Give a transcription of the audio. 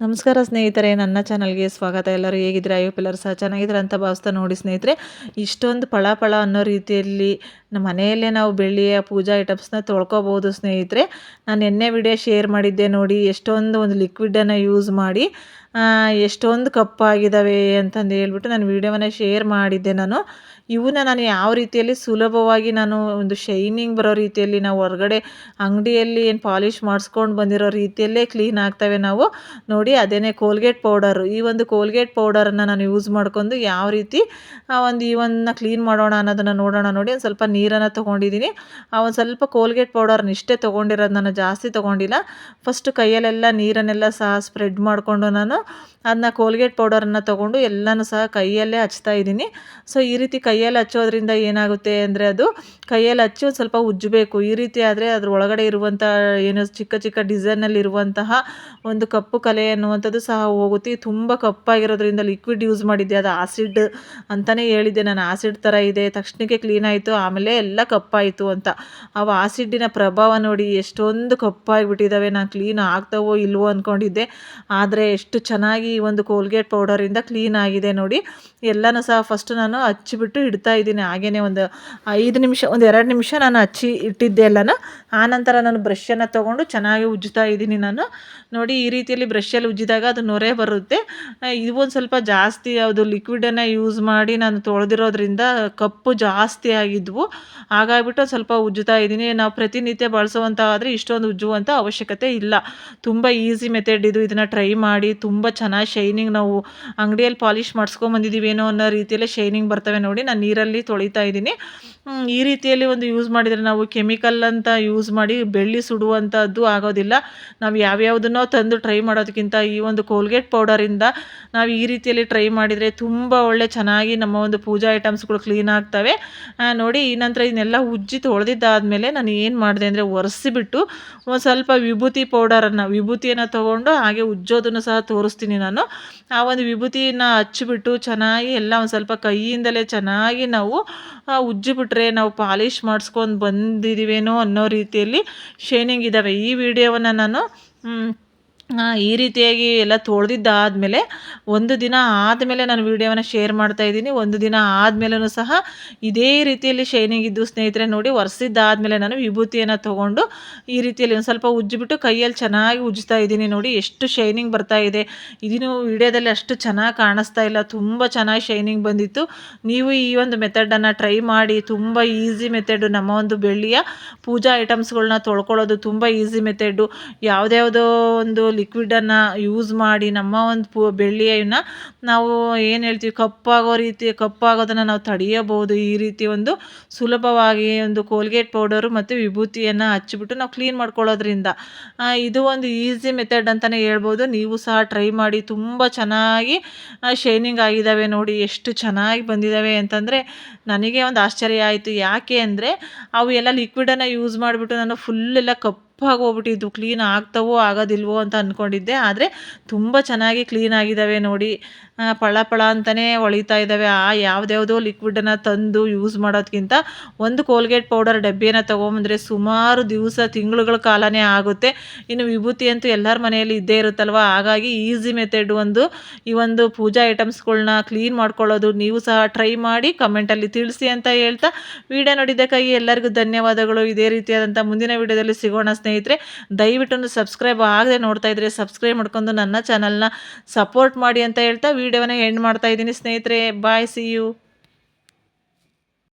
ನಮಸ್ಕಾರ ಸ್ನೇಹಿತರೆ, ನನ್ನ ಚಾನಲ್ಗೆ ಸ್ವಾಗತ. ಎಲ್ಲರೂ ಹೇಗಿದ್ರೆ ಅಯ್ಯೋ ಎಲ್ಲರೂ ಸಹ ಚೆನ್ನಾಗಿದ್ರೆ ಅಂತ ಭಾವಿಸ್ತಾ ನೋಡಿ ಸ್ನೇಹಿತರೆ, ಇಷ್ಟೊಂದು ಫಳ ಫಳ ಅನ್ನೋ ರೀತಿಯಲ್ಲಿ ನಮ್ಮ ಮನೆಯಲ್ಲೇ ನಾವು ಬೆಳ್ಳಿಯ ಪೂಜಾ ಐಟಮ್ಸ್ನ ತೊಳ್ಕೊಬೋದು ಸ್ನೇಹಿತರೆ. ನಾನು ನಿನ್ನೆ ವಿಡಿಯೋ ಶೇರ್ ಮಾಡಿದ್ದೆ ನೋಡಿ, ಎಷ್ಟೊಂದು ಒಂದು ಲಿಕ್ವಿಡನ್ನು ಯೂಸ್ ಮಾಡಿ ಎಷ್ಟೊಂದು ಕಪ್ಪಾಗಿದ್ದಾವೆ ಅಂತಂದು ಹೇಳ್ಬಿಟ್ಟು ನಾನು ವೀಡಿಯೋವನ್ನು ಶೇರ್ ಮಾಡಿದ್ದೆ ನಾನು. ಇವನ್ನ ನಾನು ಯಾವ ರೀತಿಯಲ್ಲಿ ಸುಲಭವಾಗಿ ನಾನು ಒಂದು ಶೈನಿಂಗ್ ಬರೋ ರೀತಿಯಲ್ಲಿ ನಾವು ಹೊರಗಡೆ ಅಂಗಡಿಯಲ್ಲಿ ಏನು ಪಾಲಿಷ್ ಮಾಡಿಸ್ಕೊಂಡು ಬಂದಿರೋ ರೀತಿಯಲ್ಲೇ ಕ್ಲೀನ್ ಆಗ್ತವೆ ನಾವು. ನೋಡಿ, ಅದೇನೇ ಕೋಲ್ಗೇಟ್ ಪೌಡರು ಈ ಒಂದು ಕೋಲ್ಗೇಟ್ ಪೌಡರನ್ನು ನಾನು ಯೂಸ್ ಮಾಡ್ಕೊಂಡು ಯಾವ ರೀತಿ ಒಂದು ಇವನ್ನ ಕ್ಲೀನ್ ಮಾಡೋಣ ಅನ್ನೋದನ್ನು ನೋಡೋಣ ನೋಡಿ. ಒಂದು ಸ್ವಲ್ಪ ನೀರನ್ನು ತೊಗೊಂಡಿದ್ದೀನಿ. ಆ, ಒಂದು ಸ್ವಲ್ಪ ಕೋಲ್ಗೇಟ್ ಪೌಡರ್ನ ಇಷ್ಟೇ ತೊಗೊಂಡಿರೋದು ನಾನು ಜಾಸ್ತಿ ತೊಗೊಂಡಿಲ್ಲ. ಫಸ್ಟ್ ಕೈಯಲ್ಲೆಲ್ಲ ನೀರನ್ನೆಲ್ಲ ಸಹ ಸ್ಪ್ರೆಡ್ ಮಾಡಿಕೊಂಡು ನಾನು ಅದನ್ನ ಕೋಲ್ಗೇಟ್ ಪೌಡರನ್ನು ತೊಗೊಂಡು ಎಲ್ಲನೂ ಸಹ ಕೈಯಲ್ಲೇ ಹಚ್ತಾ ಇದ್ದೀನಿ. ಸೊ ಈ ರೀತಿ ಕೈಯಲ್ಲಿ ಹಚ್ಚೋದ್ರಿಂದ ಏನಾಗುತ್ತೆ ಅಂದರೆ ಅದು ಕೈಯಲ್ಲಿ ಹಚ್ಚಿ ಸ್ವಲ್ಪ ಉಜ್ಜಬೇಕು. ಈ ರೀತಿ ಆದರೆ ಅದ್ರ ಒಳಗಡೆ ಇರುವಂಥ ಏನು ಚಿಕ್ಕ ಚಿಕ್ಕ ಡಿಸೈನಲ್ಲಿ ಇರುವಂತಹ ಒಂದು ಕಪ್ಪು ಕಲೆ ಅನ್ನುವಂಥದ್ದು ಸಹ ಹೋಗುತ್ತೆ. ತುಂಬ ಕಪ್ಪಾಗಿರೋದ್ರಿಂದ ಲಿಕ್ವಿಡ್ ಯೂಸ್ ಮಾಡಿದ್ದೆ. ಅದು ಆಸಿಡ್ ಅಂತಲೇ ಹೇಳಿದ್ದೆ. ನಾನು ಆಸಿಡ್ ಥರ ಇದೆ. ತಕ್ಷಣಕ್ಕೆ ಕ್ಲೀನ್ ಆಯಿತು. ಆಮೇಲೆ ಎಲ್ಲ ಕಪ್ಪಾಯಿತು ಅಂತ. ಅವು ಆಸಿಡ್ಡಿನ ಪ್ರಭಾವ ನೋಡಿ ಎಷ್ಟೊಂದು ಕಪ್ಪಾಗಿಬಿಟ್ಟಿದ್ದಾವೆ. ನಾನು ಕ್ಲೀನ್ ಆಗ್ತಾವೋ ಇಲ್ವೋ ಅಂದ್ಕೊಂಡಿದ್ದೆ ಆದರೆ ಎಷ್ಟು ಚೆನ್ನಾಗಿ ಒಂದು ಕೋಲ್ಗೇಟ್ ಪೌಡರಿಂದ ಕ್ಲೀನ್ ಆಗಿದೆ ನೋಡಿ. ಎಲ್ಲನೂ ಸಹ ಫಸ್ಟ್ ನಾನು ಹಚ್ಚಿಬಿಟ್ಟು ಇಡ್ತಾ ಇದ್ದೀನಿ. ಹಾಗೇ ಒಂದು ಐದು ನಿಮಿಷ, ಒಂದು ಎರಡು ನಿಮಿಷ ನಾನು ಹಚ್ಚಿ ಇಟ್ಟಿದ್ದೆ ಎಲ್ಲನ. ಆನಂತರ ನಾನು ಬ್ರಷನ್ನು ತೊಗೊಂಡು ಚೆನ್ನಾಗಿ ಉಜ್ಜುತ್ತಾ ಇದ್ದೀನಿ ನಾನು. ನೋಡಿ, ಈ ರೀತಿಯಲ್ಲಿ ಬ್ರಷಲ್ಲಿ ಉಜ್ಜಿದಾಗ ಅದು ನೊರೆ ಬರುತ್ತೆ. ಇದು ಒಂದು ಸ್ವಲ್ಪ ಜಾಸ್ತಿ ಅದು ಲಿಕ್ವಿಡನ್ನು ಯೂಸ್ ಮಾಡಿ ನಾನು ತೊಳೆದಿರೋದ್ರಿಂದ ಕಪ್ಪು ಜಾಸ್ತಿ ಆಗಿದ್ವು. ಹಾಗಾಗಿಬಿಟ್ಟು ಸ್ವಲ್ಪ ಉಜ್ಜುತ್ತಾ ಇದ್ದೀನಿ. ನಾವು ಪ್ರತಿನಿತ್ಯ ಬಳಸುವಂಥ ಆದರೆ ಇಷ್ಟೊಂದು ಉಜ್ಜುವಂಥ ಅವಶ್ಯಕತೆ ಇಲ್ಲ. ತುಂಬ ಈಸಿ ಮೆಥಡ್ ಇದು. ಇದನ್ನು ಟ್ರೈ ಮಾಡಿ, ತುಂಬ ಚೆನ್ನಾಗಿ ಶೈನಿಂಗ್ ನಾವು ಅಂಗಡಿಯಲ್ಲಿ ಪಾಲಿಷ್ ಮಾಡಿಸ್ಕೊಂಬಂದಿದ್ದೀವೇನೋ ಅನ್ನೋ ರೀತಿಯಲ್ಲಿ ಶೈನಿಂಗ್ ಬರ್ತವೆ ನೋಡಿ. ನಾನು ನೀರಲ್ಲಿ ತೊಳಿತಾ ಇದ್ದೀನಿ. ಈ ರೀತಿಯಲ್ಲಿ ಒಂದು ಯೂಸ್ ಮಾಡಿದರೆ ನಾವು ಕೆಮಿಕಲ್ ಅಂತ ಯೂಸ್ ಮಾಡಿ ಬೆಳ್ಳಿ ಸುಡುವಂಥದ್ದು ಆಗೋದಿಲ್ಲ. ನಾವು ಯಾವ್ಯಾವುದನ್ನೋ ತಂದು ಟ್ರೈ ಮಾಡೋದಕ್ಕಿಂತ ಈ ಒಂದು ಕೋಲ್ಗೇಟ್ ಪೌಡರಿಂದ ನಾವು ಈ ರೀತಿಯಲ್ಲಿ ಟ್ರೈ ಮಾಡಿದರೆ ತುಂಬ ಒಳ್ಳೆ ಚೆನ್ನಾಗಿ ನಮ್ಮ ಒಂದು ಪೂಜಾ ಐಟಮ್ಸ್ಗಳು ಕ್ಲೀನ್ ಆಗ್ತವೆ. ನೋಡಿ, ಈ ನಂತರ ಇದನ್ನೆಲ್ಲ ಉಜ್ಜಿ ತೊಳೆದಿದ್ದಾದಮೇಲೆ ನಾನು ಏನು ಮಾಡಿದೆ ಅಂದರೆ ಒರೆಸಿಬಿಟ್ಟು ಒಂದು ಸ್ವಲ್ಪ ವಿಭೂತಿ ಪೌಡರನ್ನು ವಿಭೂತಿಯನ್ನು ತೊಗೊಂಡು ಹಾಗೆ ಉಜ್ಜೋದನ್ನು ಸಹ ತೋರಿಸ್ತೀನಿ ನಾನು. ಆ ಒಂದು ವಿಭೂತಿನ ಹಚ್ಚಿಬಿಟ್ಟು ಚೆನ್ನಾಗಿ ಎಲ್ಲ ಒಂದು ಸ್ವಲ್ಪ ಕೈಯಿಂದಲೇ ಚೆನ್ನಾಗಿ ನಾವು ಉಜ್ಜಿಬಿಟ್ರೆ ನಾವು ಪಾಲಿಷ್ ಮಾಡಿಸ್ಕೊಂಡು ಬಂದಿದ್ದೀವೇನೋ ಅನ್ನೋ ರೀತಿಯಲ್ಲಿ ಶೈನಿಂಗ್ ಇದ್ದಾವೆ ಈ ವಿಡಿಯೋವನ್ನು ನಾನು ಈ ರೀತಿಯಾಗಿ ಎಲ್ಲ ತೊಳೆದಿದ್ದಾದಮೇಲೆ ಒಂದು ದಿನ ಆದಮೇಲೆ ನಾನು ವೀಡಿಯೋವನ್ನು ಶೇರ್ ಮಾಡ್ತಾ ಇದ್ದೀನಿ. ಒಂದು ದಿನ ಆದಮೇಲೂ ಸಹ ಇದೇ ರೀತಿಯಲ್ಲಿ ಶೈನಿಂಗ್ ಇದ್ದು ಸ್ನೇಹಿತರೆ ನೋಡಿ ಒರೆಸಿದ್ದಾದಮೇಲೆ ನಾನು ವಿಭೂತಿಯನ್ನು ತೊಗೊಂಡು ಈ ರೀತಿಯಲ್ಲಿ ಒಂದು ಸ್ವಲ್ಪ ಉಜ್ಜಿಬಿಟ್ಟು ಕೈಯಲ್ಲಿ ಚೆನ್ನಾಗಿ ಉಜ್ಜ್ತಾ ಇದ್ದೀನಿ ನೋಡಿ. ಎಷ್ಟು ಶೈನಿಂಗ್ ಬರ್ತಾ ಇದೆ. ಇದನ್ನು ವಿಡಿಯೋದಲ್ಲಿ ಅಷ್ಟು ಚೆನ್ನಾಗಿ ಕಾಣಿಸ್ತಾ ಇಲ್ಲ. ತುಂಬ ಚೆನ್ನಾಗಿ ಶೈನಿಂಗ್ ಬಂದಿತ್ತು. ನೀವು ಈ ಒಂದು ಮೆಥಡನ್ನು ಟ್ರೈ ಮಾಡಿ, ತುಂಬ ಈಸಿ ಮೆಥಡು ನಮ್ಮ ಒಂದು ಬೆಳ್ಳಿಯ ಪೂಜಾ ಐಟಮ್ಸ್ಗಳನ್ನ ತೊಳ್ಕೊಳ್ಳೋದು ತುಂಬ ಈಸಿ ಮೆಥಡು ಯಾವುದ್ಯಾವುದೋ ಒಂದು ಲಿಕ್ವಿಡನ್ನು ಯೂಸ್ ಮಾಡಿ ನಮ್ಮ ಒಂದು ಪು ಬೆಳ್ಳಿಯನ್ನು ನಾವು ಏನು ಹೇಳ್ತೀವಿ, ಕಪ್ಪಾಗೋ ರೀತಿ, ಕಪ್ಪಾಗೋದನ್ನು ನಾವು ತಡೆಯಬಹುದು. ಈ ರೀತಿ ಒಂದು ಸುಲಭವಾಗಿ ಒಂದು ಕೋಲ್ಗೇಟ್ ಪೌಡರು ಮತ್ತು ವಿಭೂತಿಯನ್ನು ಹಚ್ಚಿಬಿಟ್ಟು ನಾವು ಕ್ಲೀನ್ ಮಾಡ್ಕೊಳ್ಳೋದ್ರಿಂದ. ಇದು ಒಂದು ಈಸಿ ಮೆಥಡ್ ಅಂತಲೇ ಹೇಳ್ಬೋದು. ನೀವು ಸಹ ಟ್ರೈ ಮಾಡಿ ತುಂಬ ಚೆನ್ನಾಗಿ ಶೈನಿಂಗ್ ಆಗಿದ್ದಾವೆ ನೋಡಿ, ಎಷ್ಟು ಚೆನ್ನಾಗಿ ಬಂದಿದ್ದಾವೆ ಅಂತಂದರೆ ನನಗೆ ಒಂದು ಆಶ್ಚರ್ಯ ಆಯಿತು. ಯಾಕೆ ಅಂದರೆ, ಅವು ಎಲ್ಲ ಲಿಕ್ವಿಡನ್ನು ಯೂಸ್ ಮಾಡಿಬಿಟ್ಟು ನಾನು ಫುಲ್ಲೆಲ್ಲ ಕಪ್ ಕಪ್ಪಾಗಿ ಹೋಗ್ಬಿಟ್ಟಿದ್ದು ಕ್ಲೀನ್ ಆಗ್ತವೋ ಆಗೋದಿಲ್ವೋ ಅಂತ ಅಂದ್ಕೊಂಡಿದ್ದೆ ಆದರೆ ತುಂಬ ಚೆನ್ನಾಗಿ ಕ್ಲೀನ್ ಆಗಿದ್ದಾವೆ ನೋಡಿ. ಪಳ ಪಳ ಅಂತಲೇ ಹೊಳಿತಾ ಇದ್ದಾವೆ ಆ, ಯಾವುದ್ಯಾವುದೋ ಲಿಕ್ವಿಡನ್ನು ತಂದು ಯೂಸ್ ಮಾಡೋದಕ್ಕಿಂತ ಒಂದು ಕೋಲ್ಗೇಟ್ ಪೌಡರ್ ಡಬ್ಬಿಯನ್ನು ತೊಗೊಂಬಂದರೆ ಸುಮಾರು ದಿವಸ, ತಿಂಗಳುಗಳ ಕಾಲನೇ ಆಗುತ್ತೆ. ಇನ್ನು ವಿಭೂತಿ ಅಂತೂ ಎಲ್ಲರ ಮನೆಯಲ್ಲಿ ಇದ್ದೇ ಇರುತ್ತಲ್ವ? ಹಾಗಾಗಿ ಈಸಿ ಮೆಥಡ್ ಒಂದು. ಈ ಒಂದು ಪೂಜಾ ಐಟಮ್ಸ್ಗಳನ್ನ ಕ್ಲೀನ್ ಮಾಡ್ಕೊಳ್ಳೋದು ನೀವು ಸಹ ಟ್ರೈ ಮಾಡಿ ಕಮೆಂಟಲ್ಲಿ ತಿಳಿಸಿ ಅಂತ ಹೇಳ್ತಾ. ವಿಡಿಯೋ ನೋಡಿದ್ದಕ್ಕಾಗಿ ಎಲ್ಲರಿಗೂ ಧನ್ಯವಾದಗಳು. ಇದೇ ರೀತಿಯಾದಂಥ ಮುಂದಿನ ವಿಡಿಯೋದಲ್ಲಿ ಸಿಗೋಣ ಸ್ನೇಹಿತರೆ ದಯವಿಟ್ಟು ಸಬ್ಸ್ಕ್ರೈಬ್ ಆಗದೆ ನೋಡ್ತಾ ಇದ್ರೆ ಸಬ್ಸ್ಕ್ರೈಬ್ ಮಾಡ್ಕೊಂಡು ನನ್ನ ಚಾನಲ್ನ ಸಪೋರ್ಟ್ ಮಾಡಿ ಅಂತ ಹೇಳ್ತಾ ವಿಡಿಯೋನ ಎಂಡ್ ಮಾಡ್ತಾ ಇದ್ದೀನಿ ಸ್ನೇಹಿತರೆ. Bye see you